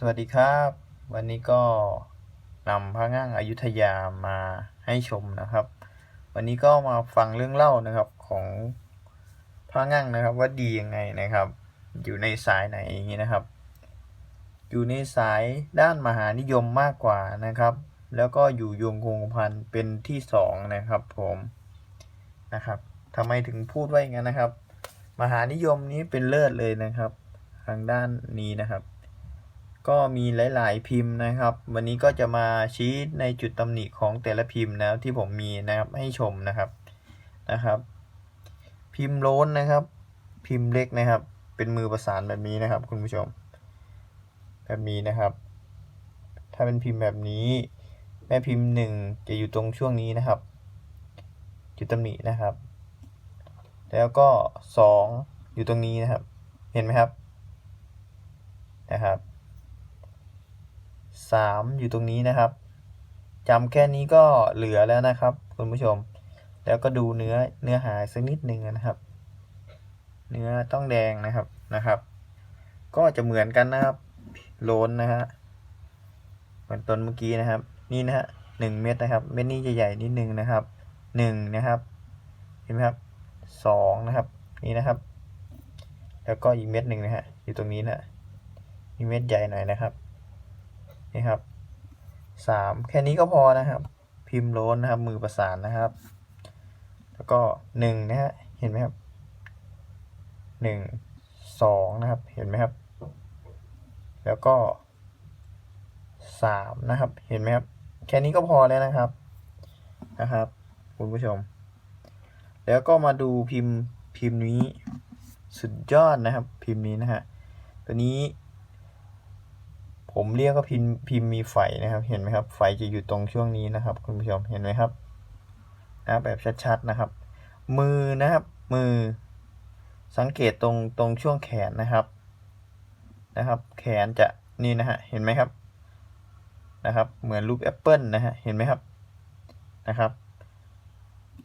สวัสดีครับ วันนี้ก็นำพระง่างอายุทยามาให้ชมนะครับ วันนี้ก็มาฟังเรื่องเล่านะครับของพระง่างนะครับ ว่าดียังไงนะครับ อยู่ในสายไหนอย่างนี้นะครับ อยู่ในสายด้านมหานิยมมากกว่านะครับ แล้วก็อยู่ยงคงพันเป็นที่สองนะครับ ผมนะครับทำไมถึงพูดว่าอย่างนั้นนะครับ มหานิยมนี้เป็นเลิศเลยนะครับ ทางด้านนี้นะครับ ก็มีหลาย ๆ พิมพ์นะครับ วันนี้ก็จะมาชี้ในจุดตำหนิของแต่ละพิมพ์นะที่ผมมีนะครับให้ชมนะครับนะครับ พิมพ์โล้นนะครับ พิมพ์เล็กนะครับ เป็นมือประสานแบบนี้นะครับ คุณผู้ชม แบบนี้นะครับ ถ้าเป็นพิมพ์แบบนี้ แม่พิมพ์หนึ่งจะอยู่ตรงช่วงนี้นะครับ จุดตำหนินะครับ แล้วก็สองอยู่ตรงนี้นะครับ เห็นไหมครับนะครับ สามอยู่ตรงนี้นะครับจำแค่นี้ก็เหลือแล้วนะครับ คุณผู้ชม แล้วก็ดูเนื้อเนื้อหาสักนิดหนึ่งนะครับ เนื้อต้องแดงนะครับนะครับ ก็จะเหมือนกันนะครับโลนนะฮะเหมือนต้นเมื่อกี้นะครับ นี่นะฮะหนึ่งเม็ดนะครับ เม็ดนี้จะใหญ่นิดนึงนะครับหนึ่งนะครับเห็นไหมครับสองนะครับ นี่นะครับ แล้วก็อีกเม็ดหนึ่งนะฮะอยู่ตรงนี้นะมีเม็ดใหญ่หน่อยนะครับ นี่ครับสามแค่นี้ก็พอนะครับ พิมพ์โล้นนะครับ มือประสานนะครับ แล้วก็หนึ่งนะฮะเห็นไหมครับหนึ่งสองนะครับ เห็นไหมครับ แล้วก็สามนะครับ เห็นไหมครับ แค่นี้ก็พอแล้วนะครับนะครับ คุณผู้ชม แล้วก็มาดูพิมพ์พิมพ์นี้สุดยอดนะครับ พิมพ์นี้นะฮะตัวนี้ ผมเรียกว่าพิมพ์พิมพ์มีไฟนะครับ เห็นไหมครับ ไฟจะอยู่ตรงช่วงนี้นะครับ คุณผู้ชมเห็นไหมครับนะแบบชัดๆนะครับ มือนะครับ มือ สังเกตตรงตรงช่วงแขนนะครับ นะครับ แขนจะนี่นะฮะเห็นไหมครับนะครับ เหมือนรูปแอปเปิลนะฮะเห็นไหมครับนะครับ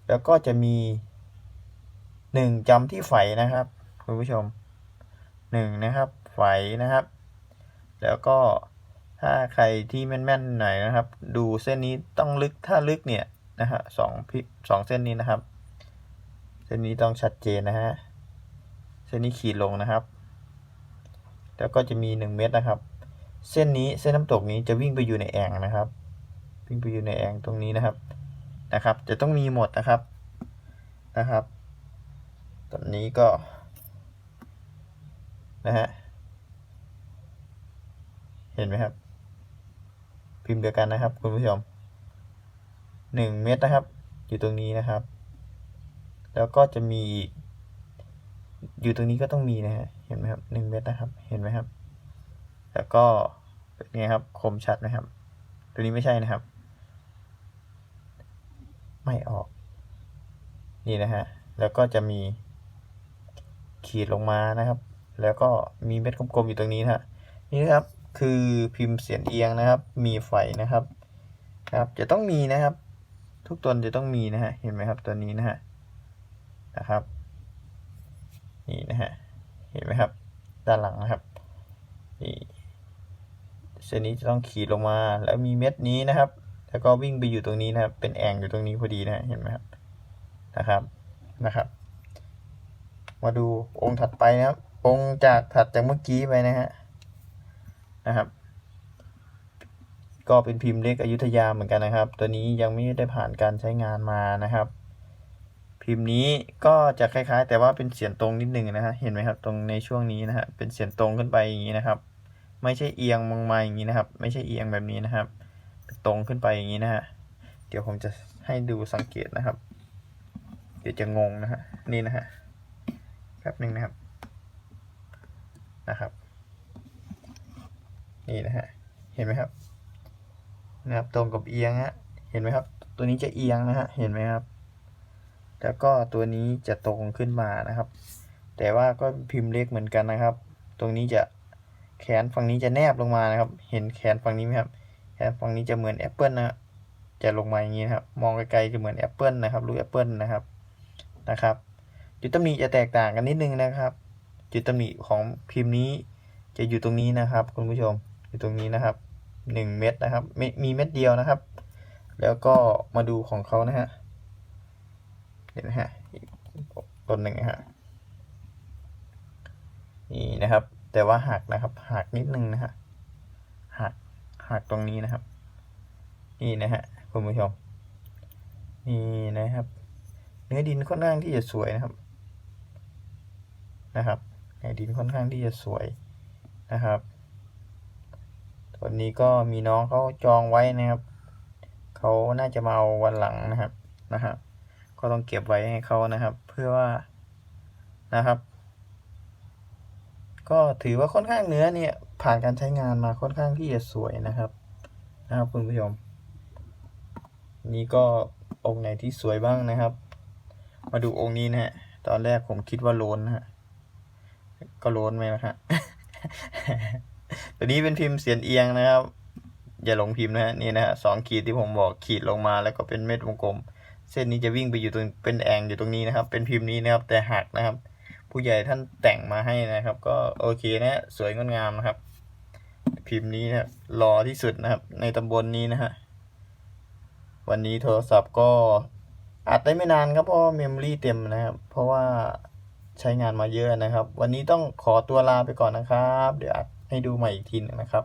แล้วก็จะมีหนึ่งจำที่ไฝนะครับคุณผู้ชมหนึ่งนะครับไฝนะครับ แล้วก็ถ้าใครที่แม่นๆหน่อยนะครับ ดูเส้นนี้ต้องลึกถ้าลึกเนี่ยนะฮะสองพิสองเส้นนี้นะครับ เส้นนี้ต้องชัดเจนนะฮะเส้นนี้ขีดลงนะครับ แล้วก็จะมีหนึ่งเม็ดนะครับ เส้นนี้เส้นน้ำตกนี้จะวิ่งไปอยู่ในแอ่งนะครับ วิ่งไปอยู่ในแอ่งตรงนี้นะครับนะครับ จะต้องมีหมดนะครับนะครับตอนนี้ก็นะฮะ เห็นไหมครับ พิมพ์เดียวกันนะครับ คุณผู้ชมหนึ่งเม็ดนะครับ อยู่ตรงนี้นะครับ แล้วก็จะมีอีกอยู่ตรงนี้ก็ต้องมีนะฮะเห็นไหมครับหนึ่งเม็ดนะครับ เห็นไหมครับ แล้วก็เป็นไงครับคมชัดไหมครับ ตัวนี้ไม่ใช่นะครับ ไม่ออกนี่นะฮะแล้วก็จะมีขีดลงมานะครับ แล้วก็มีเม็ดกลมๆอยู่ตรงนี้นะฮะนี่นะครับ คือพิมพ์เสียนเอียงนะครับ มีไฟนะครับครับ จะต้องมีนะครับ ทุกตนจะต้องมีนะฮะเห็นไหมครับตัวนี้นะฮะนะครับนี่นะฮะเห็นไหมครับ ด้านหลังนะครับนี่เส้นนี้จะต้องขีดลงมาแล้วมีเม็ดนี้นะครับ แล้วก็วิ่งไปอยู่ตรงนี้นะครับ เป็นแอ่งอยู่ตรงนี้พอดีนะเห็นไหมครับนะครับนะครับ มาดูองค์ถัดไปนะครับ องค์จากถัดจากเมื่อกี้ไปนะฮะ นะครับ ก็เป็นพิมพ์เล็กอยุธยาเหมือนกันนะครับ ตัวนี้ยังไม่ได้ผ่านการใช้งานมานะครับ พิมพ์นี้ก็จะคล้ายๆ แต่ว่าเป็นเสียนตรงนิดหนึ่งนะฮะเห็นไหมครับตรงในช่วงนี้นะฮะเป็นเสียนตรงขึ้นไปอย่างนี้นะครับ ไม่ใช่เอียงมองมาอย่างนี้นะครับ ไม่ใช่เอียงแบบนี้นะครับ ตรงขึ้นไปอย่างนี้นะฮะเดี๋ยวผมจะให้ดูสังเกตนะครับ เดี๋ยวจะงงนะฮะนี่นะฮะแป๊บหนึ่งนะครับนะครับ นี่นะฮะ เห็นไหมครับ นะครับ ตรงกับเอียงฮะ เห็นไหมครับ ตัวนี้จะเอียงนะฮะ เห็นไหมครับ แล้วก็ตัวนี้จะตรงขึ้นมานะครับ แต่ว่าก็พิมพ์เล็กเหมือนกันนะครับ ตรงนี้จะแขนฝั่งนี้จะแนบลงมานะครับ เห็นแขนฝั่งนี้ไหมครับ แขนฝั่งนี้จะเหมือนแอปเปิลนะจะลงมาอย่างนี้นะครับ มองไกลๆจะเหมือนแอปเปิลนะครับ รูปแอปเปิลนะครับ นะครับจุดตำหนิจะแตกต่างกันนิดนึงนะครับ จุดตำหนิของพิมพ์นี้จะอยู่ตรงนี้นะครับ คุณผู้ชม อยู่ตรงนี้นะครับหนึ่งเม็ดนะครับมีมีเม็ดเดียวนะครับ แล้วก็มาดูของเขานะฮะเห็นไหมฮะต้นหนึ่งนะฮะนี่นะครับ แต่ว่าหักนะครับหักนิดนึงนะฮะหักหักตรงนี้นะครับ นี่นะฮะคุณผู้ชมนี่นะครับ เนื้อดินค่อนข้างที่จะสวยนะครับนะครับเนื้อดินค่อนข้างที่จะสวยนะครับ วนี้ก็มีน้องเขาจองไว้นะครับ เขาน่าจะมาเอาวันหลังนะครับนะครับ ก็ต้องเก็บไว้ให้เขานะครับ เพื่อว่านะครับ ก็ถือว่าค่อนข้างเนื้อเนี่ย ผ่านการใช้งานมาค่อนข้างที่จะสวยนะครับ นะครับคุณผู้ชมนี่ก็องค์ไหนที่สวยบ้างนะครับ มาดูองค์นี้นะฮะตอนแรกผมคิดว่าโลนนะฮะก็โลนไหมนะฮะ ตัวนี้เป็นพิมพ์เสียนเอียงนะครับ อย่าหลงพิมพ์นะฮะนี่นะฮะสองขีดที่ผมบอกขีดลงมาแล้วก็เป็นเม็ดวงกลม เส้นนี้จะวิ่งไปอยู่ตรงเป็นแองอยู่ตรงนี้นะครับ เป็นพิมพ์นี้นะครับแต่หักนะครับ ผู้ใหญ่ท่านแต่งมาให้นะครับ ก็โอเคนะสวยงดงามนะครับ พิมพ์นี้นะรอที่สุดนะครับ ในตำบลนนี้นะฮะวันนี้โทรศัพท์ก็อัดได้ไม่นานครับเพราะเมมโมรี่เต็มนะครับ เพราะว่าใช้งานมาเยอะนะครับ วันนี้ต้องขอตัวลาไปก่อนนะครับ เดี๋ยวอัด ให้ดูใหม่อีกทีหนึงนะครับ